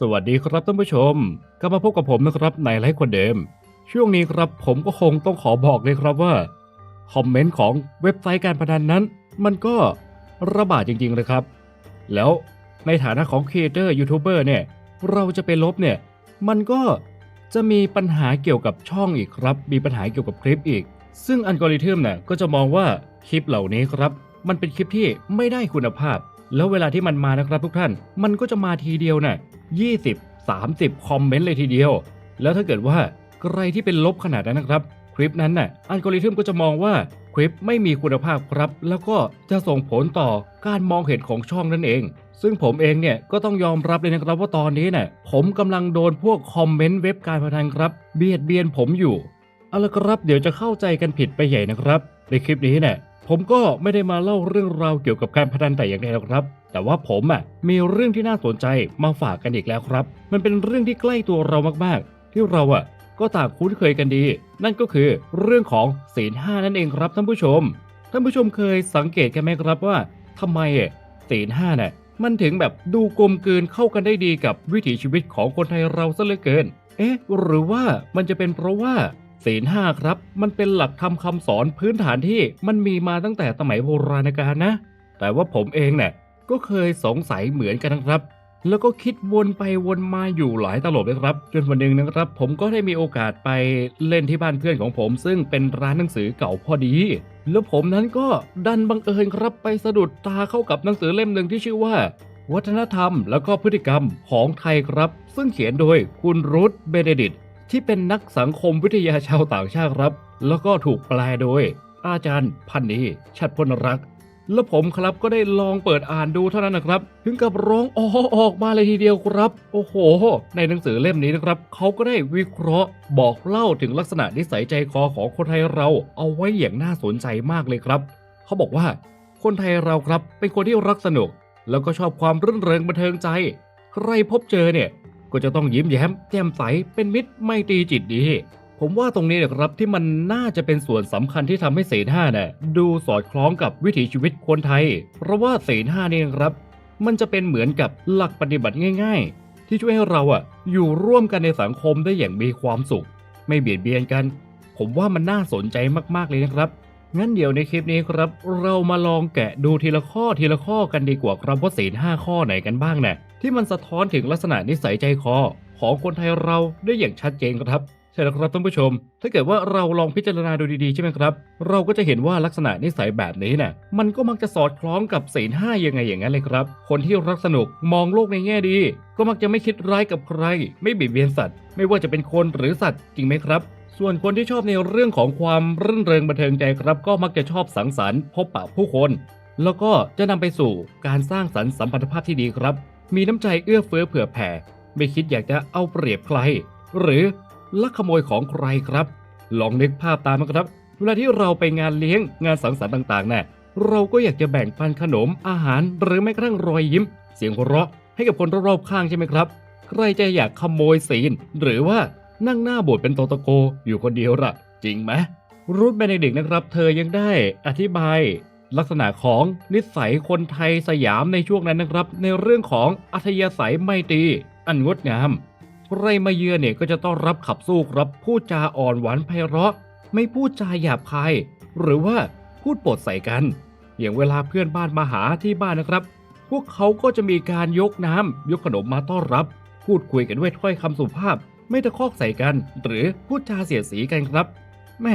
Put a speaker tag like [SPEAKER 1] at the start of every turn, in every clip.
[SPEAKER 1] สวัสดีครับท่านผู้ชมกลับมาพบกับผมนะครับในไลฟ์คนเดิม ช่วงนี้ครับผมก็คงต้องขอบอกเลยครับว่า คอมเมนต์ของเว็บไซต์การพนันนั้น มันก็ระบาดจริงๆเลยครับ แล้วในฐานะของครีเอเตอร์ยูทูบเบอร์เนี่ย เราจะไปลบเนี่ย มันก็จะมีปัญหาเกี่ยวกับช่องอีกครับ มีปัญหาเกี่ยวกับคลิปอีก ซึ่งอัลกอริทึมเนี่ยก็จะมองว่าคลิปเหล่านี้ครับ มันเป็นคลิปที่ไม่ได้คุณภาพ แล้วเวลาที่มันมานะครับทุกท่าน มันก็จะมาทีเดียวน่ะ20 30 คอมเมนต์เลยทีเดียว แล้วถ้าเกิดว่าใครที่เป็นลบขนาดนั้นนะครับ คลิปนั้นน่ะอัลกอริทึมก็จะมองว่าคลิปไม่มีคุณภาพครับ แล้วก็จะส่งผลต่อการมองเห็นของช่องนั่นเอง ซึ่งผมเองเนี่ยก็ต้องยอมรับเลยนะครับว่าตอนนี้เนี่ยผมกำลังโดนพวกคอมเมนต์เว็บการพนันครับ เบียดเบียนผมอยู่เอาละครับเดี๋ยวจะเข้าใจกันผิดไปใหญ่นะครับ ในคลิปนี้เนี่ย ผมก็ไม่ได้มาเล่าเรื่องราวเกี่ยวกับการพนันแต่อย่างใดหรอกครับ แต่ว่าผมอะมีเรื่องที่น่าสนใจมาฝากกันอีกแล้วครับ มันเป็นเรื่องที่ใกล้ตัวเรามากๆ ที่เราอะก็ต่างคุ้นเคยกันดี นั่นก็คือเรื่องของศีลห้านั่นเองครับท่านผู้ชม ท่านผู้ชมเคยสังเกตกันไหมครับว่าทำไมศีลห้าเนี่ยมันถึงแบบดูกลมกลืนเข้ากันได้ดีกับวิถีชีวิตของคนไทยเราซะเหลือเกิน เอ๊ะ หรือว่ามันจะเป็นเพราะว่า ศีลห้าครับ มันเป็นหลักธรรมคำสอนพื้นฐานที่มันมีมาตั้งแต่สมัยโบราณกาลนะ แต่ว่าผมเองเนี่ยก็เคยสงสัยเหมือนกันนะครับ แล้วก็คิดวนไปวนมาอยู่หลายตลบเลยครับ จนวันหนึ่งนะครับ ผมก็ได้มีโอกาสไปเล่นที่บ้านเพื่อนของผม ซึ่งเป็นร้านหนังสือเก่าพอดี แล้วผมนั้นก็ดันบังเอิญครับไปสะดุดตาเข้ากับหนังสือเล่มหนึ่งที่ชื่อว่าวัฒนธรรมแล้วก็พฤติกรรมของไทยครับ ซึ่งเขียนโดยคุณรุธเบเนดิต ที่เป็นนักสังคมวิทยาชาวต่างชาติครับ แล้วก็ถูกแปลโดย อาจารย์พันนีชัดพลรักษ์แล้วผมครับก็ได้ลองเปิดอ่านดูเท่านั้นนะครับ ถึงกับร้องอ๋อออกมาเลยทีเดียวครับ โอ้โห ในหนังสือเล่มนี้นะครับเขาก็ได้วิเคราะห์ บอกเล่าถึงลักษณะนิสัยใจคอของคนไทยเราเอาไว้อย่างน่าสนใจมากเลยครับเขาบอกว่า คนไทยเราครับเป็นคนที่รักสนุก แล้วก็ชอบความรื่นเริงบันเทิงใจ ใครพบเจอเนี่ย ก็จะต้องยิ้มแย้มแจ่มใสเป็นมิตรไม่ตีจิตดี ผมว่าตรงนี้นะครับที่มันน่าจะเป็นส่วนสำคัญที่ทำให้เศษห้าเนี่ยดูสอดคล้องกับวิถีชีวิตคนไทย เพราะว่าเศษห้านี่นะครับ มันจะเป็นเหมือนกับหลักปฏิบัติง่าย ๆ ที่ช่วยให้เราอะอยู่ร่วมกันในสังคมได้อย่างมีความสุข ไม่เบียดเบียนกัน ผมว่ามันน่าสนใจมากๆเลยนะครับงั้นเดี๋ยวในคลิปนี้ครับ เรามาลองแกะดูทีละข้อทีละข้อกันดีกว่าครับว่าศีลห้าข้อไหนกันบ้างเนี่ย ที่มันสะท้อนถึงลักษณะนิสัยใจคอของคนไทยเราได้อย่างชัดเจนครับใช่แล้วครับท่านผู้ชม ถ้าเกิดว่าเราลองพิจารณาดูดีๆใช่ไหมครับ เราก็จะเห็นว่าลักษณะนิสัยแบบนี้เนี่ยมันก็มักจะสอดคล้องกับศีลห้ายังไงอย่างนั้นเลยครับ คนที่รักสนุกมองโลกในแง่ดี ก็มักจะไม่คิดร้ายกับใคร ไม่บียดเบียนสัตว์ ไม่ว่าจะเป็นคนหรือสัตว์จริงไหมครับ ส่วนคนที่ชอบในเรื่องของความรื่นเริงบันเทิงใจครับ ก็มักจะชอบสังสรรค์พบปะผู้คน แล้วก็จะนำไปสู่การสร้างสรรค์สัมพันธภาพที่ดีครับ มีน้ำใจเอื้อเฟื้อเผื่อแผ่ ไม่คิดอยากจะเอาเปรียบใคร หรือลักขโมยของใครครับ ลองนึกภาพตามนะครับ เวลาที่เราไปงานเลี้ยงงานสังสรรค์ต่างๆน่ะเราก็อยากจะแบ่งปันขนมอาหารหรือแม้กระทั่งรอยยิ้ม เสียงหัวเราะให้กับคนรอบๆข้างใช่ไหมครับ ใครจะอยากขโมยศีลหรือว่านั่งหน้าโบสถ์เป็นโตโตโกอยู่คนเดียวล่ะ จริงไหมรูทเบเนดิกนะครับ เธอยังได้อธิบาย ลักษณะของนิสัยคนไทยสยามในช่วงนั้นนะครับ ในเรื่องของอัธยาศัยไม่ตีอันงดงามใครมาเยือนเนี่ยก็จะต้อนรับขับสู้ครับพูดจาอ่อนหวานไพเราะ ไม่พูดจาหยาบคายหรือว่าพูดปดใส่กัน อย่างเวลาเพื่อนบ้านมาหาที่บ้านนะครับ พวกเขาก็จะมีการยกน้ำยกขนมมาต้อนรับ พูดคุยกันด้วยถ้อยคำสุภาพ ไม่ตะคอกใส่กัน หรือพูดจาเสียดสีกันครับแหม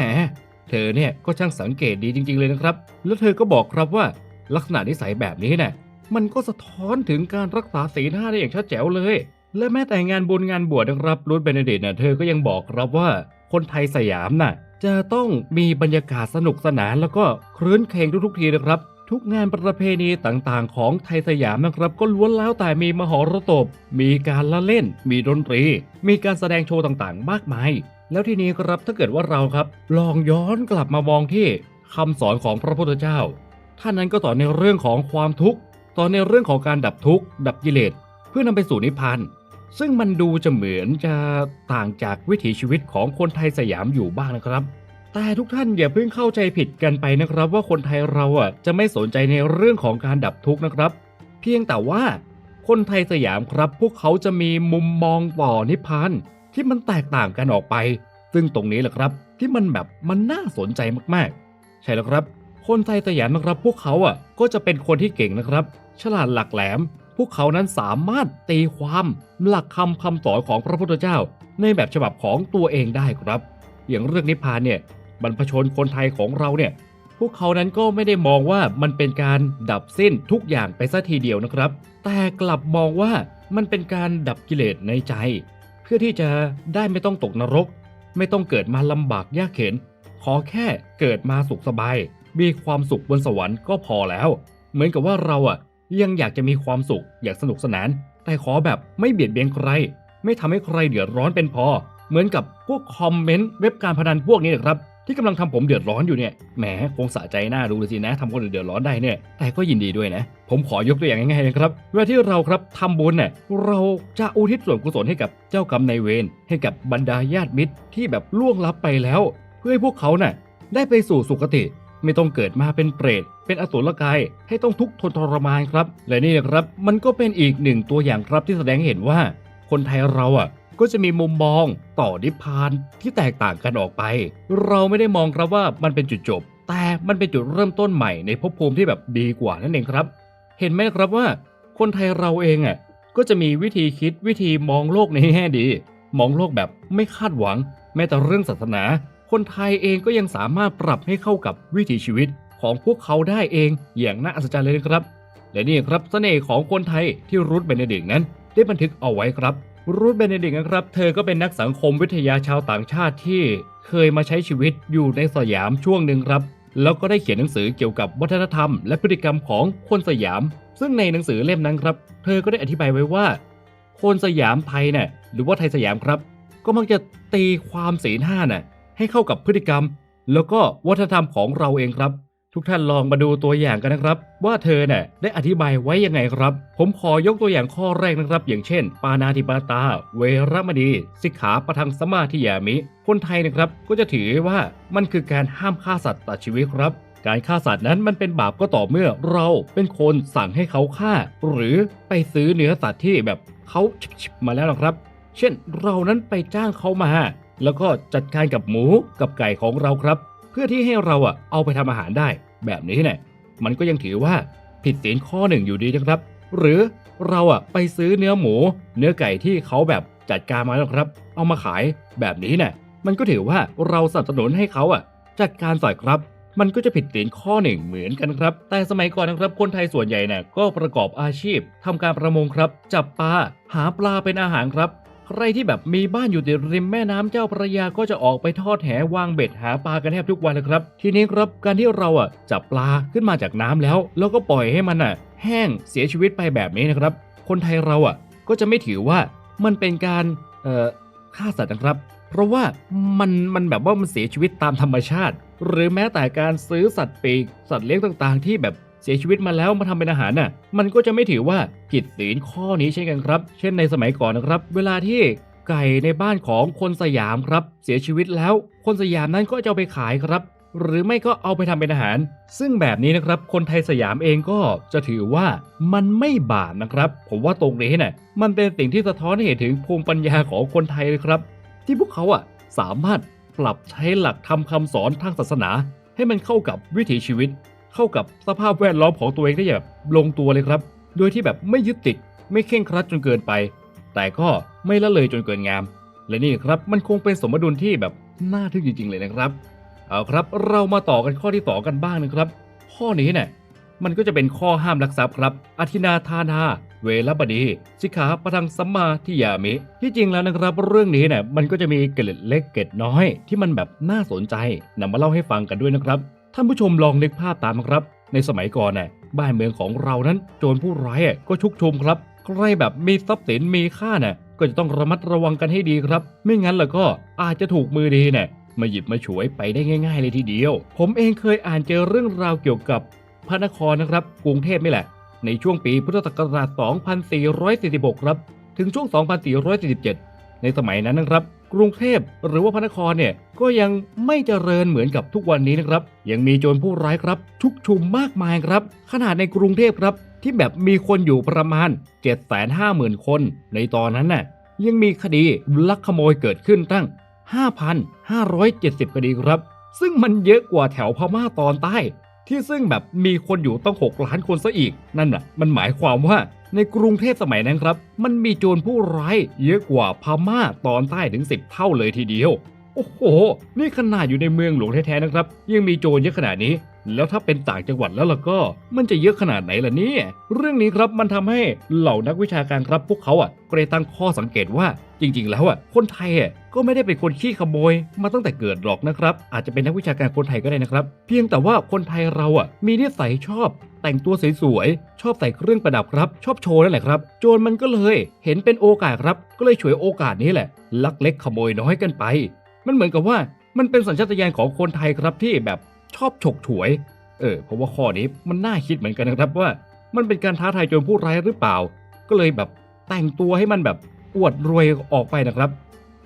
[SPEAKER 1] เธอเนี่ยก็ช่างสังเกตดีจริง ๆ เลยนะครับ แล้วเธอก็บอกครับว่าลักษณะนิสัยแบบนี้นี่ยมันก็สะท้อนถึงการรักษาศีลห้าได้อย่างชัดแจ๋วเลย และแม้แต่งานบุญงานบวชนะครับรูทเบนเดตน่ะเธอก็ยังบอกครับว่าคนไทยสยามน่ะจะต้องมีบรรยากาศสนุกสนาน แล้วก็ครื้นเคงทุกๆทีนะครับ ทุกงานประเพณีต่างๆ ของไทยสยามนะครับ ก็ล้วนแล้วแต่มีมหรสพมีการละเล่น มีดนตรี มีการแสดงโชว์ต่างๆ มากมาย แล้วทีนี้ครับถ้าเกิดว่าเราครับลองย้อนกลับมามองที่คำสอนของพระพุทธเจ้า ท่านนั้นก็สอนในเรื่องของความทุกข์สอนในเรื่องของการดับทุกข์ดับกิเลสเพื่อนำไปสู่นิพพานซึ่งมันดูจะเหมือนจะต่างจากวิถีชีวิตของคนไทยสยามอยู่บ้างนะครับ แต่ทุกท่านอย่าเพิ่งเข้าใจผิดกันไปนะครับ ว่าคนไทยเราอะจะไม่สนใจในเรื่องของการดับทุกข์นะครับ เพียงแต่ว่าคนไทยสยามครับ พวกเขาจะมีมุมมองต่อนิพพาน ที่มันแตกต่างกันออกไป ซึ่งตรงนี้แหละครับ ที่มันแบบมันน่าสนใจมากๆ ใช่แล้วครับ คนไทยสยามนะครับ พวกเขาอะก็จะเป็นคนที่เก่งนะครับ ฉลาดหลักแหลม พวกเขานั้นสามารถตีความหลักคำคำสอนของพระพุทธเจ้า ในแบบฉบับของตัวเองได้ครับ อย่างเรื่องนิพพานเนี่ยบรรพชนคนไทยของเราเนี่ยพวกเขานั้นก็ไม่ได้มองว่ามันเป็นการดับสิ้นทุกอย่างไปซะทีเดียวนะครับ แต่กลับมองว่ามันเป็นการดับกิเลสในใจ พื่อที่จะได้ไม่ต้องตกนรก ไม่ต้องเกิดมาลำบากยากเข็น ขอแค่เกิดมาสุขสบาย มีความสุขบนสวรรค์ก็พอแล้ว เหมือนกับว่าเราอะยังอยากจะมีความสุขอยากสนุกสนาน แต่ขอแบบไม่เบียดเบียนใคร ไม่ทำให้ใครเดือดร้อนเป็นพอ เหมือนกับพวกคอมเมนต์เว็บการพนันพวกนี้นะครับที่กำลังทำผมเดือดร้อนอยู่เนี่ยแหมคงสะใจหน้าดูเลยสินะทำคนเดือดร้อนได้เนี่ยแต่ก็ยินดีด้วยนะ ผมขอยกตัวอย่างง่ายๆนะครับ เวลาที่เราครับทำบุญเนี่ยเราจะอุทิศส่วนกุศลให้กับเจ้ากรรมนายเวรให้กับบรรดาญาติมิตรที่แบบล่วงลับไปแล้ว เพื่อให้พวกเขาเน่ะได้ไปสู่สุคติ ไม่ต้องเกิดมาเป็นเปรต เป็นอสุรกาย ให้ต้องทุกข์ทนทรมานครับ และนี่นะครับมันก็เป็นอีกหนึ่งตัวอย่างครับที่แสดงให้เห็นว่า คนไทยเราอะก็จะมีมุมมองต่อนิพพานที่แตกต่างกันออกไป เราไม่ได้มองครับว่ามันเป็นจุดจบ แต่มันเป็นจุดเริ่มต้นใหม่ในภพภูมิที่แบบดีกว่านั่นเองครับ เห็นไหมครับว่า คนไทยเราเองอะก็จะมีวิธีคิดวิธีมองโลกในแง่ดี มองโลกแบบไม่คาดหวัง แม้แต่เรื่องศาสนา คนไทยเองก็ยังสามารถปรับให้เข้ากับวิถีชีวิตของพวกเขาได้เองอย่างน่าอัศจรรย์เลยนะครับ และนี่ครับเสน่ห์ของคนไทยที่รูทเบนเนดิกนั้น ได้บันทึกเอาไว้ครับ รูทเบนเนดิกนะครับ เธอก็เป็นนักสังคมวิทยาชาวต่างชาติที่เคยมาใช้ชีวิตอยู่ในสยามช่วงหนึ่งครับ แล้วก็ได้เขียนหนังสือเกี่ยวกับวัฒนธรรม และพฤติกรรมของคนสยาม ซึ่งในหนังสือเล่มนั้นครับ เธอก็ได้อธิบายไว้ว่า คนสยามไทยเนี่ยหรือว่าไทยสยามครับ ก็มักจะตีความศีลห้าน่ะให้เข้ากับพฤติกรรม แล้วก็วัฒนธรรมของเราเองครับ ทุกท่านลองมาดูตัวอย่างกันนะครับ ว่าเธอเนี่ยได้อธิบายไว้ยังไงครับ ผมขอยกตัวอย่างข้อแรกนะครับ อย่างเช่น ปานาติปาตา เวรมณีสิกขาประทังสมาธิยามิ คนไทยนะครับก็จะถือว่ามันคือการห้ามฆ่าสัตว์ตัดชีวิตครับการฆ่าสัตว์นั้นมันเป็นบาปก็ต่อเมื่อเราเป็นคนสั่งให้เขาฆ่า หรือไปซื้อเนื้อสัตว์ที่แบบเขาชิบมาแล้วนะครับ เช่นเรานั้นไปจ้างเขามา แล้วก็จัดการกับหมูกับไก่ของเราครับ เพื่อที่ให้เราอะเอาไปทำอาหารได้ แบบนี้เนี่ยมันก็ยังถือว่าผิดศีลข้อหนึ่งอยู่ดีนะครับ หรือเราอะไปซื้อเนื้อหมู เนื้อไก่ที่เขาแบบจัดการมาแล้วครับ เอามาขายแบบนี้เนี่ยมันก็ถือว่าเราสนับสนุนให้เขาอะ จัดการสอยครับมันก็จะผิดศีลข้อหนึ่งเหมือนกันครับ แต่สมัยก่อนนะครับ คนไทยส่วนใหญ่เนี่ยก็ประกอบอาชีพทำการประมงครับ จับปลา หาปลาเป็นอาหารครับ ใครที่แบบมีบ้านอยู่ติดริมแม่น้ำเจ้าพระยาก็จะออกไปทอดแหวางเบ็ดหาปลากันแทบทุกวันนะครับ ทีนี้ครับการที่เราอะจับปลาขึ้นมาจากน้ำแล้ว แล้วก็ปล่อยให้มันอะ แห้งเสียชีวิตไปแบบนี้นะครับ คนไทยเราอะก็จะไม่ถือว่ามันเป็นการเอ่อฆ่าสัตว์นะครับ เพราะว่ามันมันแบบว่ามันเสียชีวิตตามธรรมชาติ หรือแม้แต่การซื้อสัตว์ปีกสัตว์เลี้ยงต่างๆ ที่แบบ เสียชีวิตมาแล้วมาทำเป็นอาหารน่ะ มันก็จะไม่ถือว่าผิดศีลข้อนี้เช่นกันครับ เช่นในสมัยก่อนนะครับ เวลาที่ไก่ในบ้านของคนสยามครับ เสียชีวิตแล้ว คนสยามนั้นก็จะเอาไปขายครับ หรือไม่ก็เอาไปทำเป็นอาหาร ซึ่งแบบนี้นะครับ คนไทยสยามเองก็จะถือว่ามันไม่บาปนะครับ ผมว่าตรงนี้เนี่ยมันเป็นสิ่งที่สะท้อนให้เห็นถึงภูมิปัญญาของคนไทยเลยครับ ที่พวกเขาอะสามารถปรับใช้หลักธรรมคำสอนทางศาสนา ให้มันเข้ากับวิถีชีวิต เข้ากับสภาพแวดล้อมของตัวเองได้อย่างลงตัวเลยครับ โดยที่แบบไม่ยึดติดไม่เข่งครัดจนเกินไป แต่ก็ไม่ละเลยจนเกินงาม และนี่ครับมันคงเป็นสมดุลที่แบบน่าทึ่งจริง ๆ เลยนะครับ เอาครับเรามาต่อกันข้อที่ต่อกันบ้างนะครับ ข้อนี้เนี่ยมันก็จะเป็นข้อห้ามลักทรัพย์ครับอธินาทานา เวรบดี สิกขาประทังสัมมาทิยามิ ที่จริงแล้วนะครับ เรื่องนี้เนี่ยมันก็จะมีเกล็ดเล็กเกล็ดน้อย ที่มันแบบน่าสนใจนำมาเล่าให้ฟังกันด้วยนะครับ ท่านผู้ชมลองนึกภาพตามครับ ในสมัยก่อนน่ะบ้านเมืองของเรานั้นโจรผู้ร้ายอะก็ชุกชุมครับใครแบบมีทรัพย์สินมีค่าน่ะก็จะต้องระมัดระวังกันให้ดีครับ ไม่งั้นแล้วก็อาจจะถูกมือดีเนี่ยมาหยิบมาฉวยไปได้ง่ายๆเลยทีเดียว ผมเองเคยอ่านเจอเรื่องราวเกี่ยวกับพระนครนะครับ กรุงเทพนี่แหละ ในช่วงปีพุทธศักราช 2446 ครับ ถึงช่วง 2447 ในสมัยนั้นนะครับ กรุงเทพหรือว่าพระนครเนี่ยก็ยังไม่เจริญเหมือนกับทุกวันนี้นะครับ ยังมีโจรผู้ร้ายครับ ชุกชุมมากมายครับ ขนาดในกรุงเทพครับ ที่แบบมีคนอยู่ประมาณ 750,000 คน ในตอนนั้นน่ะยังมีคดีลักขโมยเกิดขึ้นตั้ง 5,570 คดีครับ ซึ่งมันเยอะกว่าแถวพม่าตอนใต้ ที่ซึ่งแบบมีคนอยู่ต้อง 6 ล้านคนซะอีก นั่นน่ะมันหมายความว่า ในกรุงเทพสมัยนั้นครับ มันมีโจรผู้ร้ายเยอะกว่าพม่าตอนใต้ถึง 10 เท่าเลยทีเดียว โอ้โห นี่ขนาดอยู่ในเมืองหลวงแท้ๆนะครับ ยังมีโจรเยอะขนาดนี้ แล้วถ้าเป็นต่างจังหวัดแล้วล่ะก็มันจะเยอะขนาดไหนล่ะเนี่ยเรื่องนี้ครับมันทำให้เหล่านักวิชาการครับพวกเขาอะก็เลยตั้งข้อสังเกตว่าจริง ๆ แล้วอะคนไทยอะก็ไม่ได้เป็นคนขี้ขโมย มาตั้งแต่เกิดหรอกนะครับ อาจจะเป็นนักวิชาการคนไทยก็ได้นะครับ เพียงแต่ว่าคนไทยเราอะมีนิสัยชอบ แต่งตัวสวยๆชอบใส่เครื่องประดับครับ ชอบโชว์นั่นแหละครับ โจรมันก็เลยเห็นเป็นโอกาสครับ ก็เลยฉวยโอกาสนี้แหละ ลักเล็กขโมยน้อยกันไป มันเหมือนกับว่ามันเป็นสัญชาตญาณของคนไทยครับที่แบบ ชอบฉกฉวย เออเพราะว่าข้อนี้มันน่าคิดเหมือนกันนะครับว่า มันเป็นการท้าทายโจรผู้ร้ายหรือเปล่า ก็เลยแบบแต่งตัวให้มันแบบอวดรวยออกไปนะครับ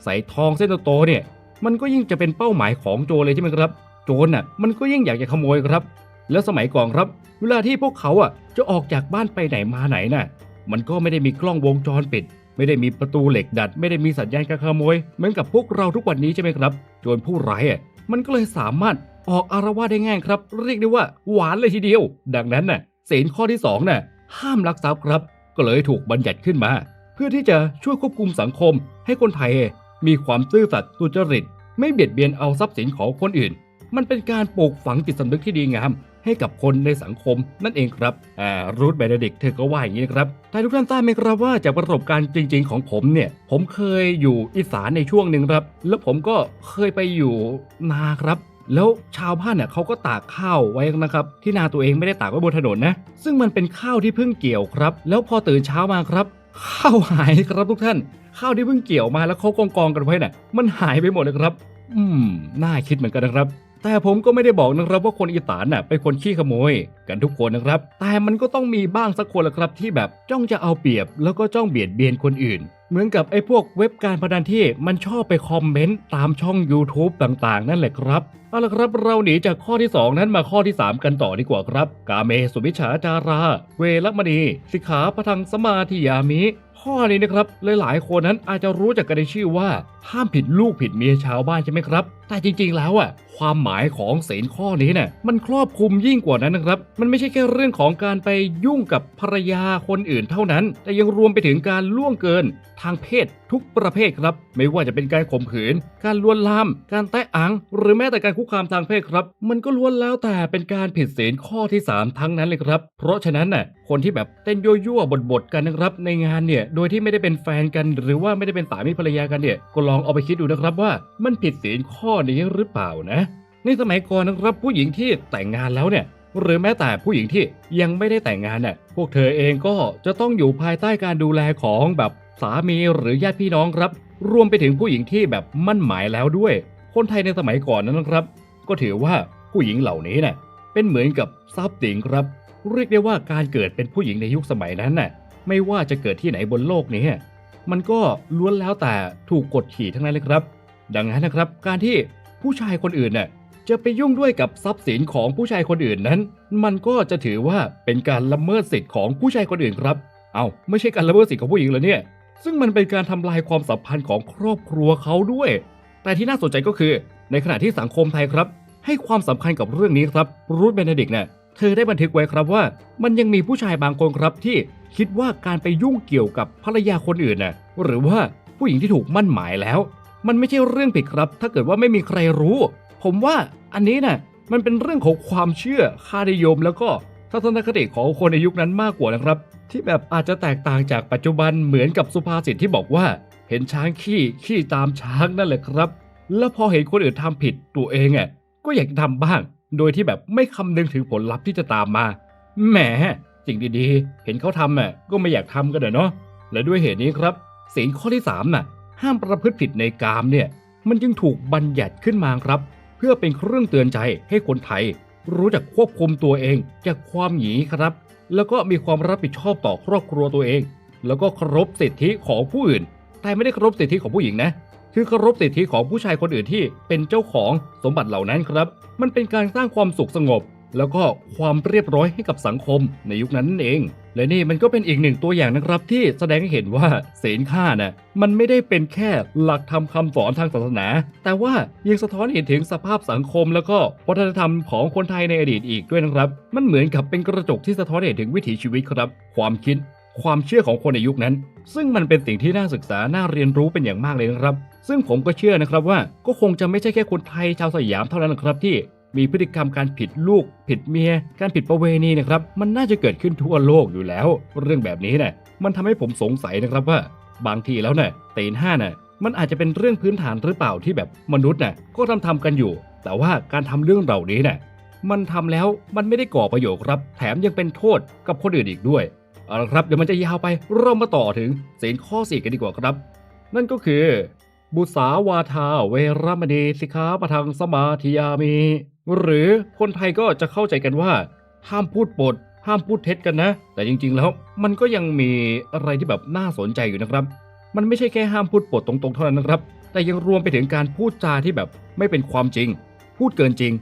[SPEAKER 1] ใส่ทองเส้นโตเนี่ย มันก็ยิ่งจะเป็นเป้าหมายของโจรเลยใช่ไหมครับ โจรน่ะมันก็ยิ่งอยากจะขโมยครับ แล้วสมัยก่อนครับ เวลาที่พวกเขาอะจะออกจากบ้านไปไหนมาไหนน่ะ มันก็ไม่ได้มีกล้องวงจรปิด ไม่ได้มีประตูเหล็กดัด ไม่ได้มีสัญญาณการขโมย เหมือนกับพวกเราทุกวันนี้ใช่ไหมครับ โจรผู้ร้ายอะมันก็เลยสามารถ ออกอารวาสได้ง่ายครับ เรียกได้ว่าหวานเลยทีเดียว ดังนั้นน่ะศีลข้อที่สองน่ะห้ามลักทรัพย์ครับ ก็เลยถูกบัญญัติขึ้นมา เพื่อที่จะช่วยควบคุมสังคม ให้คนไทยมีความซื่อสัตย์สุจริต ไม่เบียดเบียนเอาทรัพย์สินของคนอื่น มันเป็นการปลูกฝังจิตสำนึกที่ดีงาม ให้กับคนในสังคมนั่นเองครับอ่ารูทเบนเนดิกเธอก็ว่าอย่างนี้นะครับแต่ทุกท่านทราบไหมครับว่าจากประสบการณ์จริง ๆ ของผมเนี่ย ผมเคยอยู่อีสานในช่วงหนึ่งครับ แล้วผมก็เคยไปอยู่นาครับ แล้วชาวบ้านเนี่ยเขาก็ตากข้าวไว้นะครับ ที่นาตัวเองไม่ได้ตากไว้บนถนนนะ ซึ่งมันเป็นข้าวที่เพิ่งเกี่ยวครับ แล้วพอตื่นเช้ามาครับ ข้าวหายครับทุกท่าน ข้าวที่เพิ่งเกี่ยวมาแล้วเขากองกองกันไว้น่ะมันหายไปหมดเลยครับ อืมน่าคิดเหมือนกันนะครับ แต่ผมก็ไม่ได้บอกนะครับว่าคนอีสานน่ะเป็นคนขี้ขโมย กันทุกคนนะครับ แต่มันก็ต้องมีบ้างสักคนละครับที่แบบจ้องจะเอาเปรียบ แล้วก็จ้องเบียดเบียนคนอื่น เหมือนกับไอ้พวกเว็บการพนันที่มันชอบไปคอมเมนต์ตามช่อง YouTube ต่างๆ นั่นแหละครับเอาละครับเราหนีจากข้อที่ 2 นั้นมาข้อที่ 3 กันต่อดีกว่าครับ กาเมสุวิชาจารา เวรมณี สิกขาพทังสมาธิยามิข้อนี้นะครับหลายๆคนนั้นอาจจะรู้จักกันในชื่อว่าห้ามผิดลูกผิดเมียชาวบ้านใช่ไหมครับ แต่จริงๆแล้วอะความหมายของศีลข้อนี้เนี่ยมันครอบคลุมยิ่งกว่านั้นนะครับ มันไม่ใช่แค่เรื่องของการไปยุ่งกับภรรยาคนอื่นเท่านั้น แต่ยังรวมไปถึงการล่วงเกิน ทางเพศทุกประเภทครับ ไม่ว่าจะเป็นการข่มขืน การลวนลาม การแตะอัง หรือแม้แต่การคุกคามทางเพศครับ มันก็ล้วนแล้วแต่เป็นการผิดศีลข้อที่ 3 ทั้งนั้นเลยครับ เพราะฉะนั้นน่ะคนที่แบบเต้นยั่วๆบดๆกันนะครับ ในงานเนี่ยโดยที่ไม่ได้เป็นแฟนกัน หรือว่าไม่ได้เป็นสามีภรรยากันเนี่ยก็ลองเอาไปคิดดูนะครับว่ามันผิดศีลข้อนี้หรือเปล่านะ ในสมัยก่อนนะครับผู้หญิงที่แต่งงานแล้วเนี่ย หรือแม้แต่ผู้หญิงที่ยังไม่ได้แต่งงานน่ะพวกเธอเองก็จะต้องอยู่ภายใต้การดูแลของแบบสามีหรือญาติพี่น้องครับ รวมไปถึงผู้หญิงที่แบบมั่นหมายแล้วด้วย คนไทยในสมัยก่อนนั้นนะครับ ก็ถือว่าผู้หญิงเหล่านี้น่ะเป็นเหมือนกับทรัพย์สินครับ เรียกได้ว่าการเกิดเป็นผู้หญิงในยุคสมัยนั้นน่ะไม่ว่าจะเกิดที่ไหนบนโลกนี้ มันก็ล้วนแล้วแต่ถูกกดขี่ทั้งนั้นเลยครับ ดังนั้นนะครับ การที่ผู้ชายคนอื่นน่ะจะไปยุ่งด้วยกับทรัพย์สินของผู้ชายคนอื่นนั้น มันก็จะถือว่าเป็นการละเมิดสิทธิ์ของผู้ชายคนอื่นครับ เอาไม่ใช่การละเมิดสิทธิ์ของผู้หญิงเหรอเนี่ย ซึ่งมันเป็นการทำลายความสัมพันธ์ของครอบครัวเขาด้วย แต่ที่น่าสนใจก็คือ ในขณะที่สังคมไทยครับ ให้ความสำคัญกับเรื่องนี้ครับรูธเบนเดิกเนี่ย เธอได้บันทึกไว้ครับว่า มันยังมีผู้ชายบางคนครับที่คิดว่าการไปยุ่งเกี่ยวกับภรรยาคนอื่นน่ะหรือว่าผู้หญิงที่ถูกมั่นหมายแล้ว มันไม่ใช่เรื่องผิดครับ ถ้าเกิดว่าไม่มีใครรู้ ผมว่าอันนี้น่ะมันเป็นเรื่องของความเชื่อค่านิยม แล้วก็ทัศนคติของคนในยุคนั้นมากกว่านะครับ ที่แบบอาจจะแตกต่างจากปัจจุบันเหมือนกับสุภาษิตที่บอกว่า เห็นช้างขี้ขี้ตามช้างนั่นแหละครับ แล้วพอเห็นคนอื่นทำผิดตัวเองอะก็อยากจะทำบ้าง โดยที่แบบไม่คำนึงถึงผลลัพธ์ที่จะตามมา แหม สิ่งดีๆ เห็นเขาทำอะก็ไม่อยากทำกันเนาะ และด้วยเหตุนี้ครับศีลข้อที่สามน่ะ ห้ามประพฤติผิดในกามเนี่ย มันจึงถูกบัญญัติขึ้นมาครับ เพื่อเป็นเครื่องเตือนใจให้คนไทย รู้จักควบคุมตัวเองจากความหยีครับ แล้วก็มีความรับผิดชอบต่อครอบครัวตัวเอง แล้วก็เคารพสิทธิของผู้อื่น แต่ไม่ได้เคารพสิทธิของผู้หญิงนะ คือเคารพสิทธิของผู้ชายคนอื่นที่เป็นเจ้าของสมบัติเหล่านั้นครับ มันเป็นการสร้างความสุขสงบ แล้วก็ความเรียบร้อยให้กับสังคมในยุคนั้นนั่นเอง และนี่มันก็เป็นอีกหนึ่งตัวอย่างนะครับ ที่แสดงให้เห็นว่าศีลข้าน่ะมันไม่ได้เป็นแค่หลักธรรมคำสอนทางศาสนา แต่ว่ายังสะท้อนเห็นถึงสภาพสังคม แล้วก็วัฒนธรรมของคนไทยในอดีตอีกด้วยนะครับ มันเหมือนกับเป็นกระจกที่สะท้อนเห็นถึงวิถีชีวิตครับ ความคิดความเชื่อของคนในยุคนั้น ซึ่งมันเป็นสิ่งที่น่าศึกษาน่าเรียนรู้เป็นอย่างมากเลยนะครับ ซึ่งผมก็เชื่อนะครับว่าก็คงจะไม่ใช่แค่คนไทยชาวสยามเท่านั้นนะครับที่มีพฤติกรรมการผิดลูก ผิดเมีย การผิดประเวณีนะครับมันน่าจะเกิดขึ้นทั่วโลกอยู่แล้ว เรื่องแบบนี้เนี่ยมันทำให้ผมสงสัยนะครับว่า บางทีแล้วเนี่ยตีนห้าน่ะมันอาจจะเป็นเรื่องพื้นฐานหรือเปล่าที่แบบมนุษย์น่ะก็ทำทำกันอยู่ แต่ว่าการทำเรื่องเหล่านี้เนี่ยมันทำแล้วมันไม่ได้ก่อประโยชน์ครับ แถมยังเป็นโทษกับคนอื่นอีกด้วยเอาละครับเดี๋ยวมันจะยาวไปเรามาต่อถึงศีลข้อสี่กันดีกว่าครับ นั่นก็คือ บุษาวาทาเวรมณีสิกขาปทังสมาธิยามี หรือคนไทยก็จะเข้าใจกันว่า ห้ามพูดปด ห้ามพูดเท็จกันนะ แต่จริง ๆ แล้วมันก็ยังมีอะไรที่แบบน่าสนใจอยู่นะครับ มันไม่ใช่แค่ห้ามพูดปดตรงๆเท่านั้นนะครับ แต่ยังรวมไปถึงการพูดจาที่แบบไม่เป็นความจริง พูดเกินจริง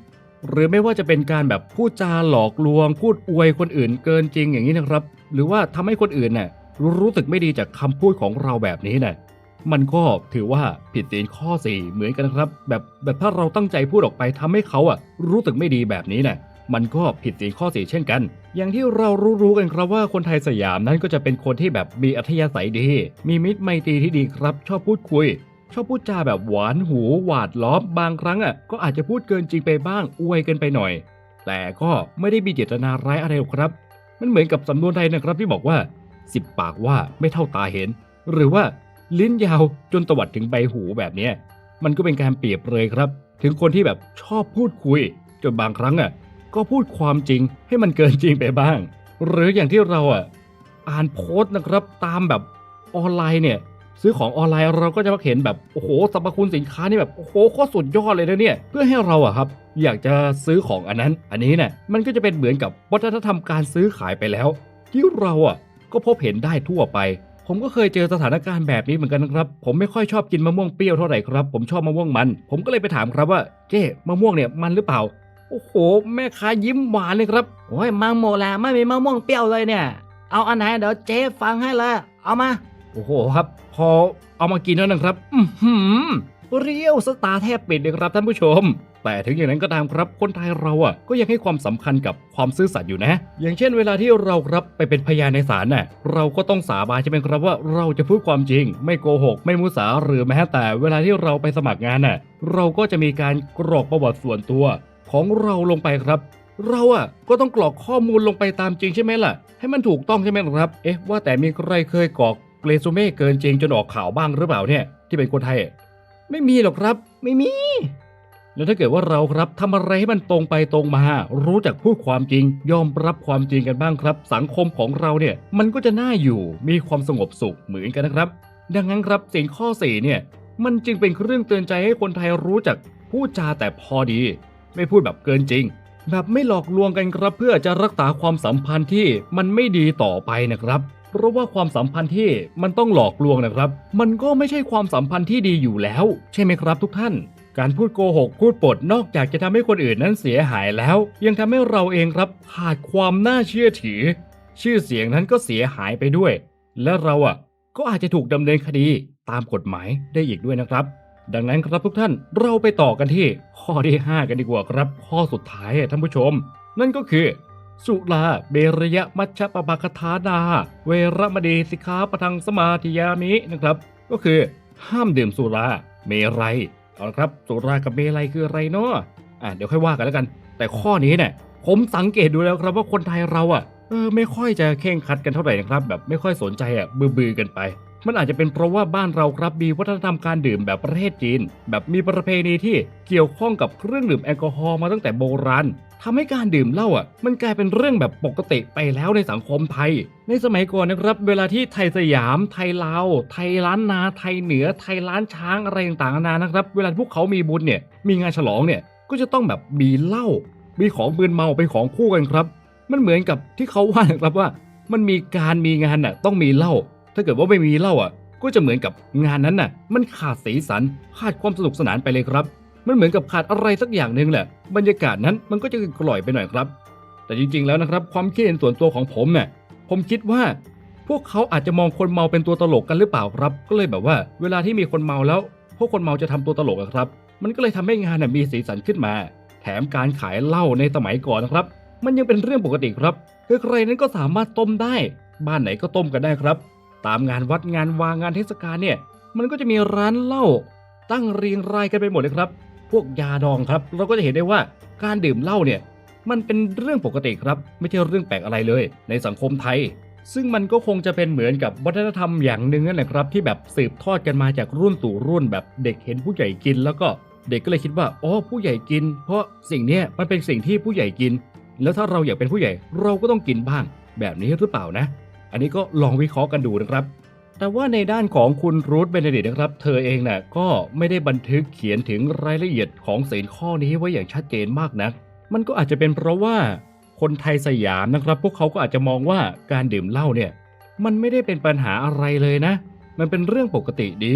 [SPEAKER 1] หรือไม่ว่าจะเป็นการแบบพูดจาหลอกลวง พูดอวยคนอื่นเกินจริงอย่างนี้นะครับ หรือว่าทำให้คนอื่นน่ะรู้สึกไม่ดีจากคำพูดของเราแบบนี้น่ะ มันก็ถือว่าผิดศีลข้อ4เหมือนกันครับ แบบแบบถ้าเราตั้งใจพูดออกไปทำให้เขาอะ รู้สึกไม่ดีแบบนี้น่ะมันก็ผิดศีลข้อ4เช่นกัน อย่างที่เรารู้ๆกันครับว่าคนไทยสยามนั้นก็จะเป็นคนที่แบบมีอัธยาศัยดี มีมิตรไมตรีที่ดีครับ ชอบพูดคุย ชอบพูดจาแบบหวานหู หวาดล้อมบางครั้งอะก็อาจจะพูดเกินจริงไปบ้างอวยเกินไปหน่อย แต่ก็ไม่ได้มีเจตนาร้ายอะไรครับ มันเหมือนกับสำนวนไทยนะครับที่บอกว่า10ปากว่าไม่เท่าตาเห็น หรือว่า ลิ้นยาวจนตวัดถึงใบหูแบบนี้มันก็เป็นการเปรียบเลยครับ ถึงคนที่แบบชอบพูดคุย จนบางครั้งอะก็พูดความจริงให้มันเกินจริงไปบ้าง หรืออย่างที่เราอะอ่านโพสต์นะครับตามแบบออนไลน์เนี่ย ซื้อของออนไลน์เราก็จะมาเห็นแบบโอ้โหสรรพคุณสินค้านี่แบบโอ้โหโคตรสุดยอดเลยนะเนี่ย เพื่อให้เราอะครับ อยากจะซื้อของอันนั้น อันนี้เนี่ยมันก็จะเป็นเหมือนกับวัฒนธรรมการซื้อขายไปแล้ว ที่เราอะก็พบเห็นได้ทั่วไป ผมก็เคยเจอสถานการณ์แบบนี้เหมือนกันนะครับ ผมไม่ค่อยชอบกินมะม่วงเปรี้ยวเท่าไหร่ครับ ผมชอบมะม่วงมัน ผมก็เลยไปถามครับว่า เจ๊มะม่วงเนี่ยมันหรือเปล่า โอ้โห แม่ค้ายิ้มหวานเลยครับ
[SPEAKER 2] โอ้ยมังโมแลไม่มีมะม่วงเปรี้ยวเลยเนี่ย เอาอันไหนเดี๋ยวเจ๊ฟังให้เลย เอามา
[SPEAKER 1] โอ้โหครับ พอเอามากินแล้วนะครับ อือหือเรียวสตาร์แทบปิดเลยครับท่านผู้ชม แต่ถึงอย่างนั้นก็ตามครับคนไทยเราอะก็ยังให้ความสำคัญกับความซื่อสัตย์อยู่นะ อย่างเช่นเวลาที่เรารับไปเป็นพยานในศาลน่ะเราก็ต้องสาบานใช่ไหมครับว่าเราจะพูดความจริง ไม่โกหก ไม่มุสาหรือแม้แต่เวลาที่เราไปสมัครงานน่ะเราก็จะมีการกรอกประวัติส่วนตัว ของเราลงไปครับเราอะก็ต้องกรอกข้อมูลลงไปตามจริงใช่ไหมล่ะ ให้มันถูกต้องใช่ไหมครับ เอ๊ะว่าแต่มีใครเคยกรอกเรซูเม่เกินจริงจนออกข่าวบ้างหรือเปล่าเนี่ย ที่เป็นคนไทย ไม่มีหรอกครับ ไม่มี แล้วถ้าเกิดว่าเราครับทำอะไรให้มันตรงไปตรงมา รู้จักพูดความจริง ยอมรับความจริงกันบ้างครับ สังคมของเราเนี่ยมันก็จะน่าอยู่มีความสงบสุขเหมือนกันนะครับ ดังนั้นครับสิ่งข้อสี่เนี่ยมันจึงเป็นเครื่องเตือนใจให้คนไทยรู้จักพูดจาแต่พอดี ไม่พูดแบบเกินจริง แบบไม่หลอกลวงกันครับเพื่อจะรักษาความสัมพันธ์ที่มันไม่ดีต่อไปนะครับ เพราะว่าความสัมพันธ์ที่มันต้องหลอกลวงนะครับ มันก็ไม่ใช่ความสัมพันธ์ที่ดีอยู่แล้ว ใช่ไหมครับทุกท่าน การพูดโกหกพูดปดนอกจากจะทำให้คนอื่นนั้นเสียหายแล้ว ยังทำให้เราเองครับขาดความน่าเชื่อถือ ชื่อเสียงนั้นก็เสียหายไปด้วย และเราอะก็อาจจะถูกดำเนินคดีตามกฎหมายได้อีกด้วยนะครับ ดังนั้นครับทุกท่านเราไปต่อกันที่ข้อที่ 5 กันดีกว่าครับ ข้อสุดท้ายท่านผู้ชม นั่นก็คือ สุราเบรยมัชฌปปาคทานาเวรมณีสิกขาปทังสมาธิยามินะครับ ก็คือห้ามดื่มสุรา เมรัย เอาละครับสุรากับเมลัยคืออะไรเนาะอะเดี๋ยวค่อยว่ากันแล้วกัน แต่ข้อนี้เนี่ยผมสังเกตดูแล้วครับว่าคนไทยเราอะเออไม่ค่อยจะเข่งคัดกันเท่าไหร่นะครับ แบบไม่ค่อยสนใจอะบือๆกันไป มันอาจจะเป็นเพราะว่าบ้านเราครับมีวัฒนธรรมการดื่มแบบประเทศจีน แบบมีประเพณีที่เกี่ยวข้องกับเครื่องดื่มแอลกอฮอล์มาตั้งแต่โบราณทำให้การดื่มเหล้าอะ มันกลายเป็นเรื่องแบบปกติไปแล้วในสังคมไทย ในสมัยก่อนนะครับ เวลาที่ไทยสยาม ไทยลาว ไทยล้านนา ไทยเหนือ ไทยล้านช้างอะไรต่างๆนานานะครับ เวลาพวกเขามีบุญเนี่ย มีงานฉลองเนี่ย ก็จะต้องแบบมีเหล้า มีของมืนเมาเป็นของคู่กันครับ มันเหมือนกับที่เขาว่านะครับว่า มันมีการมีงานน่ะต้องมีเหล้า ถ้าเกิดว่าไม่มีเหล้าอะ ก็จะเหมือนกับงานนั้นน่ะ มันขาดสีสันขาดความสนุกสนานไปเลยครับ มันเหมือนกับขาดอะไรสักอย่างหนึ่งแหละ บรรยากาศนั้นมันก็จะกล่อยไปหน่อยครับ แต่จริงๆแล้วนะครับ ความคิดเห็นส่วนตัวของผมเนี่ยผมคิดว่า พวกเขาอาจจะมองคนเมาเป็นตัวตลกกันหรือเปล่าครับ ก็เลยแบบว่า เวลาที่มีคนเมาแล้ว พวกคนเมาจะทำตัวตลกครับ มันก็เลยทำให้งานน่ะมีสีสันขึ้นมา แถมการขายเหล้าในสมัยก่อนนะครับ มันยังเป็นเรื่องปกติครับคือใครนั้นก็สามารถต้มได้ บ้านไหนก็ต้มกันได้ครับ ตามงานวัดงานวางงานเทศกาลเนี่ย มันก็จะมีร้านเหล้าตั้งเรียงรายกันไปหมดเลยครับ พวกยาดองครับ เราก็จะเห็นได้ว่าการดื่มเหล้าเนี่ยมันเป็นเรื่องปกติครับ ไม่ใช่เรื่องแปลกอะไรเลย ในสังคมไทย ซึ่งมันก็คงจะเป็นเหมือนกับวัฒนธรรมอย่างหนึ่งนั่นแหละครับ ที่แบบสืบทอดกันมาจากรุ่นสู่รุ่นแบบเด็กเห็นผู้ใหญ่กิน แล้วก็เด็กก็เลยคิดว่าอ๋อผู้ใหญ่กิน เพราะสิ่งนี้มันเป็นสิ่งที่ผู้ใหญ่กิน แล้วถ้าเราอยากเป็นผู้ใหญ่เราก็ต้องกินบ้าง แบบนี้หรือเปล่านะ อันนี้ก็ลองวิเคราะห์กันดูนะครับ แต่ว่าในด้านของคุณรูธเบนเดดิตนะครับ เธอเองน่ะก็ไม่ได้บันทึกเขียนถึงรายละเอียดของศีลข้อนี้ไว้อย่างชัดเจนมากนัก มันก็อาจจะเป็นเพราะว่าคนไทยสยามนะครับ พวกเขาก็อาจจะมองว่าการดื่มเหล้าเนี่ยมันไม่ได้เป็นปัญหาอะไรเลยนะ มันเป็นเรื่องปกติดี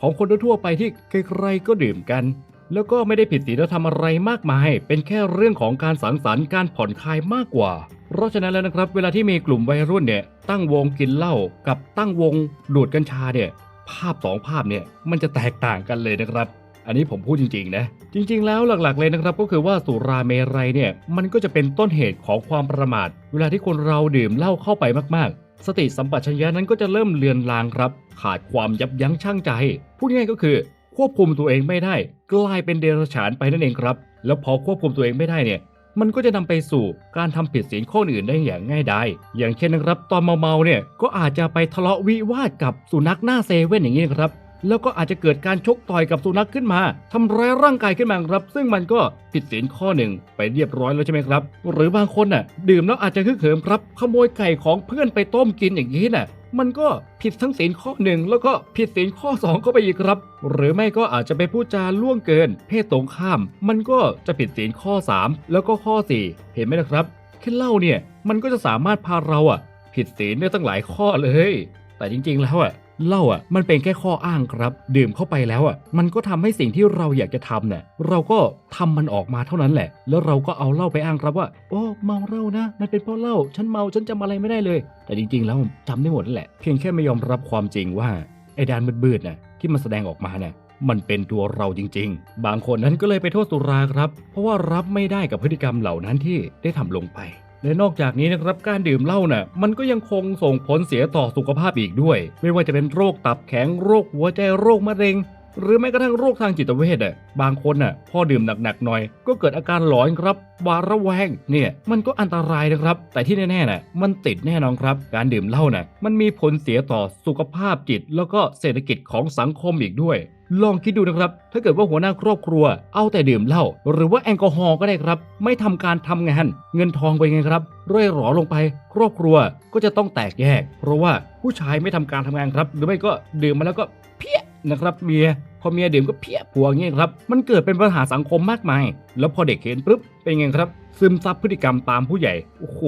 [SPEAKER 1] ของคนทั่วไปที่ใครๆก็ดื่มกัน แล้วก็ไม่ได้ผิดศีลธรรมอะไรมากมาย เป็นแค่เรื่องของการสังสรรค์การผ่อนคลายมากกว่า เพราะฉะนั้นแล้วนะครับ เวลาที่มีกลุ่มวัยรุ่นเนี่ยตั้งวงกินเหล้ากับตั้งวงดูดกัญชาเนี่ยภาพสองภาพเนี่ยมันจะแตกต่างกันเลยนะครับ อันนี้ผมพูดจริงๆนะ จริง ๆ แล้วหลักๆเลยนะครับ ก็คือว่าสุราเมรัยเนี่ยมันก็จะเป็นต้นเหตุของความประมาท เวลาที่คนเราดื่มเหล้าเข้าไปมากๆ สติสัมปชัญญะนั้นก็จะเริ่มเลือนลางครับ ขาดความยับยั้งชั่งใจ พูดง่ายก็คือ ควบคุมตัวเองไม่ได้ กลายเป็นเดรัจฉานไปนั่นเองครับ แล้วพอควบคุมตัวเองไม่ได้เนี่ย มันก็จะนำไปสู่การทำผิดศีลข้ออื่นได้อย่างง่ายดายอย่างเช่นนะครับตอนเมาๆเนี่ยก็อาจจะไปทะเลาะวิวาทกับสุนัขหน้าเซเว่นอย่างนี้นะครับแล้วก็อาจจะเกิดการชกต่อยกับสุนัขขึ้นมาทำร้ายร่างกายขึ้นมาครับ ซึ่งมันก็ผิดศีลข้อหนึ่งไปเรียบร้อยแล้วใช่ไหมครับ หรือบางคนน่ะ ดื่มแล้วอาจจะคึกเหิมครับ ขโมยไก่ของเพื่อนไปต้มกินอย่างนี้น่ะ มันก็ผิดทั้งศีลข้อหนึ่งแล้วก็ผิดศีลข้อสองก็ไปอีกครับ หรือไม่ก็อาจจะไปพูดจาล่วงเกิน เพศตรงข้าม มันก็จะผิดศีลข้อ 3 แล้วก็ข้อ 4 เห็นไหมนะครับแค่เล่าเนี่ยมันก็จะสามารถพาเราอะผิดศีลได้ตั้งหลายข้อเลย แต่จริงๆแล้วอะ เหล้าอะมันเป็นแค่ข้ออ้างครับ ดื่มเข้าไปแล้วอะมันก็ทำให้สิ่งที่เราอยากจะทำเนี่ยเราก็ทำมันออกมาเท่านั้นแหละ แล้วเราก็เอาเหล้าไปอ้างครับว่าโอ้เมาเหล้านะ มันเป็นเพราะเหล้าฉันเมาฉันจำอะไรไม่ได้เลย แต่จริงๆแล้วจำได้หมดนั่นแหละ เพียงแค่ไม่ยอมรับความจริงว่าไอ้ดานมืดๆน่ะที่มันแสดงออกมาเนี่ยมันเป็นตัวเราจริง ๆ บางคนนั้นก็เลยไปโทษสุราครับ เพราะว่ารับไม่ได้กับพฤติกรรมเหล่านั้นที่ได้ทำลงไป และนอกจากนี้นะครับการดื่มเหล้าน่ะมันก็ยังคงส่งผลเสียต่อสุขภาพอีกด้วย ไม่ว่าจะเป็นโรคตับแข็งโรคหัวใจโรคมะเร็ง หรือแม้กระทั่งโรคทางจิตเวชอะบางคนน่ะพอดื่มหนักๆหน่อย ก็เกิดอาการหลอนครับวาระแวงเนี่ยมันก็อันตรายนะครับ แต่ที่แน่ๆน่ะมันติดแน่นอนครับ การดื่มเหล้าน่ะมันมีผลเสียต่อสุขภาพจิต แล้วก็เศรษฐกิจของสังคมอีกด้วย ลองคิดดูนะครับ ถ้าเกิดว่าหัวหน้าครอบครัว เอาแต่ดื่มเหล้าหรือว่าแอลกอฮอล์ก็ได้ครับ ไม่ทำการทำงาน เงินทองไปไงครับร่อยหรอลงไป ครอบครัวก็จะต้องแตกแยก เพราะว่าผู้ชายไม่ทำการทำงานครับ หรือไม่ก็ดื่มมาแล้วก็ เพี้ยนะครับเมียพอเมียดื่มก็เพี้ยผัวอย่างเงี้ยครับ มันเกิดเป็นปัญหาสังคมมากมาย แล้วพอเด็กเห็นปุ๊บเป็นไงครับ ซึมซับพฤติกรรมตามผู้ใหญ่ โอ้โห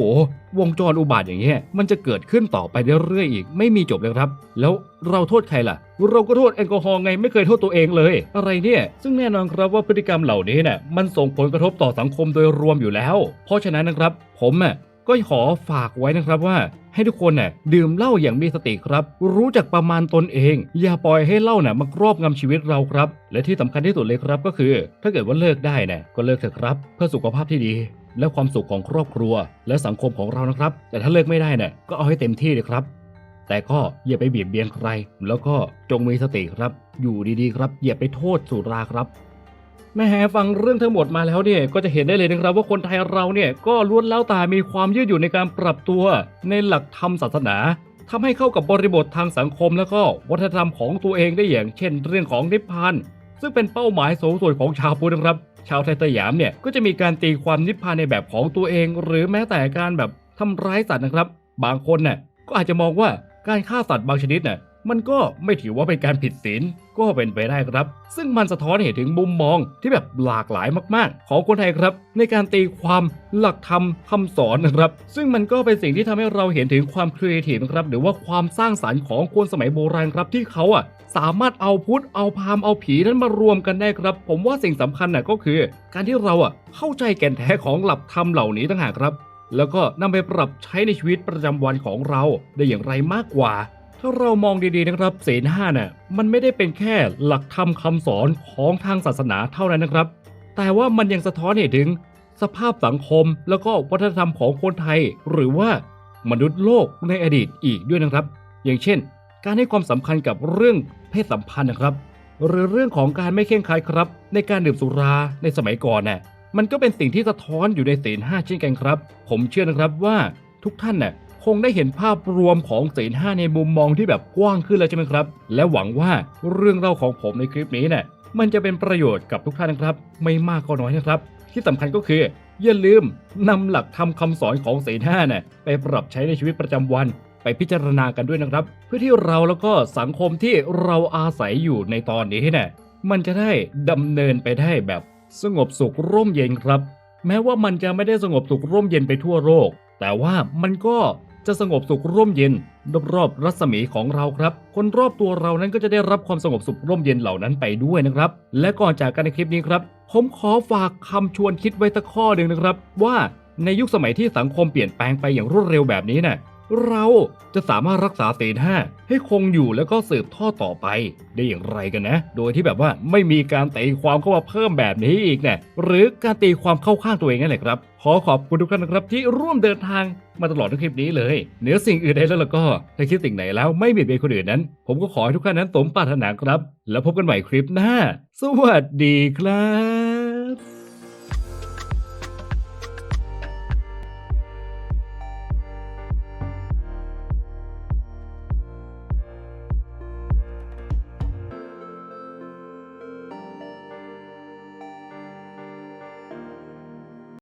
[SPEAKER 1] วงจรอุบาทอย่างเงี้ย มันจะเกิดขึ้นต่อไปเรื่อยๆอีก ไม่มีจบเลยครับ แล้วเราโทษใครล่ะ เราก็โทษแอลกอฮอล์ไง ไม่เคยโทษตัวเองเลย อะไรเนี่ย ซึ่งแน่นอนครับว่าพฤติกรรมเหล่านี้เนี่ยมันส่งผลกระทบต่อสังคมโดยรวมอยู่แล้ว เพราะฉะนั้นนะครับ ผมอะ ก็ขอฝากไว้นะครับว่า ให้ทุกคนน่ะดื่มเหล้าอย่างมีสติครับ รู้จักประมาณตนเอง อย่าปล่อยให้เหล้าน่ะมาครอบงำชีวิตเราครับ และที่สำคัญที่สุดเลยครับก็คือ ถ้าเกิดว่าเลิกได้น่ะก็เลิกเถอะครับ เพื่อสุขภาพที่ดี และความสุขของครอบครัว และสังคมของเรานะครับ แต่ถ้าเลิกไม่ได้น่ะก็เอาให้เต็มที่เลยครับแต่ก็อย่าไปเบียดเบียนใคร แล้วก็จงมีสติครับ อยู่ดีๆครับ อย่าไปโทษสุราครับ แม่แฮฟังเรื่องทั้งหมดมาแล้วเนี่ยก็จะเห็นได้เลยนะครับว่าคนไทยเราเนี่ยก็ล้วนแล้วแต่มีความยืดหยุ่นในการปรับตัวในหลักธรรมศาสนาทำให้เข้ากับบริบททางสังคม แล้วก็วัฒนธรรมของตัวเองได้อย่างเช่น เรื่องของนิพพานซึ่งเป็นเป้าหมายสูงสุดของชาวพุทธนะครับ ชาวไทยสยามเนี่ยก็จะมีการตีความนิพพานในแบบของตัวเอง หรือแม้แต่การแบบทำร้ายสัตว์นะครับ บางคนเนี่ยก็อาจจะมองว่าการฆ่าสัตว์บางชนิดน่ะ มันก็ไม่ถือว่าเป็นการผิดศีลก็เป็นไปได้ครับ ซึ่งมันสะท้อนเห็นถึงมุมมองที่แบบหลากหลายมาก ๆ ของคนไทยครับ ในการตีความหลักธรรมคำสอนนะครับ ซึ่งมันก็เป็นสิ่งที่ทำให้เราเห็นถึงความครีเอทีฟครับ หรือว่าความสร้างสรรค์ของคนสมัยโบราณครับที่เขาอะสามารถเอาพุทธเอาพราหมณ์เอาผีนั้นมารวมกันได้ครับ ผมว่าสิ่งสำคัญน่ะก็คือ การที่เราอะเข้าใจแก่นแท้ของหลักธรรมเหล่านี้ต่างหากครับ แล้วก็นำไปปรับใช้ในชีวิตประจำวันของเราได้อย่างไรมากกว่า ถ้าเรามองดีๆนะครับศีลห้าน่ะมันไม่ได้เป็นแค่หลักธรรมคำสอนของทางศาสนาเท่านั้นนะครับ แต่ว่ามันยังสะท้อนเห็นถึงสภาพสังคมแล้วก็วัฒนธรรมของคนไทย หรือว่ามนุษย์โลกในอดีตอีกด้วยนะครับ อย่างเช่น การให้ความสำคัญกับเรื่องเพศสัมพันธ์นะครับ หรือเรื่องของการไม่เข่งครัดครับ ในการดื่มสุราในสมัยก่อนน่ะมันก็เป็นสิ่งที่สะท้อนอยู่ในศีลห้าเช่นกันครับ ผมเชื่อนะครับว่าทุกท่านน่ะ คงได้เห็นภาพรวมของศีลห้าในมุมมองที่แบบกว้างขึ้นแล้วใช่ไหมครับ และหวังว่าเรื่องเล่าของผมในคลิปนี้น่ะมันจะเป็นประโยชน์กับทุกท่านนะครับ ไม่มากก็น้อยนะครับ ที่สำคัญก็คือ อย่าลืมนำหลักธรรมคำสอนของศีลห้าน่ะไปปรับใช้ในชีวิตประจำวัน ไปพิจารณากันด้วยนะครับ เพื่อที่เราแล้วก็สังคมที่เราอาศัยอยู่ในตอนนี้เนี่ยมันจะได้ดำเนินไปได้แบบสงบสุขร่มเย็นครับ แม้ว่ามันจะไม่ได้สงบสุขร่มเย็นไปทั่วโลกแต่ว่ามันก็ จะสงบสุขร่มเย็นรอบๆรัศมีของเราครับ คนรอบตัวเรานั้นก็จะได้รับความสงบสุขร่มเย็นเหล่านั้นไปด้วยนะครับ และก่อนจากกันในคลิปนี้ครับ ผมขอฝากคำชวนคิดไว้สักข้อหนึ่งนะครับ ว่าในยุคสมัยที่สังคมเปลี่ยนแปลงไปอย่างรวดเร็วแบบนี้น่ะ เราจะสามารถรักษาศีลห้าให้คงอยู่แล้วก็สืบทอดต่อไป ได้อย่างไรกันนะ โดยที่แบบว่าไม่มีการตีความเข้ามาเพิ่มแบบนี้อีกเนี่ยหรือการตีความเข้าข้างตัวเองนั่นแหละครับ ขอขอบคุณทุกท่านนะครับที่ร่วมเดินทางมาตลอดทั้งคลิปนี้เลยเหนือสิ่งอื่นใดแล้วล่ะก็ถ้าคิดสิ่งไหนแล้วไม่เบียดเบียนคนอื่นนั้น ผมก็ขอให้ทุกท่านนั้นสมปรารถนาครับ แล้วพบกันใหม่คลิปหน้า สวัสดีครับ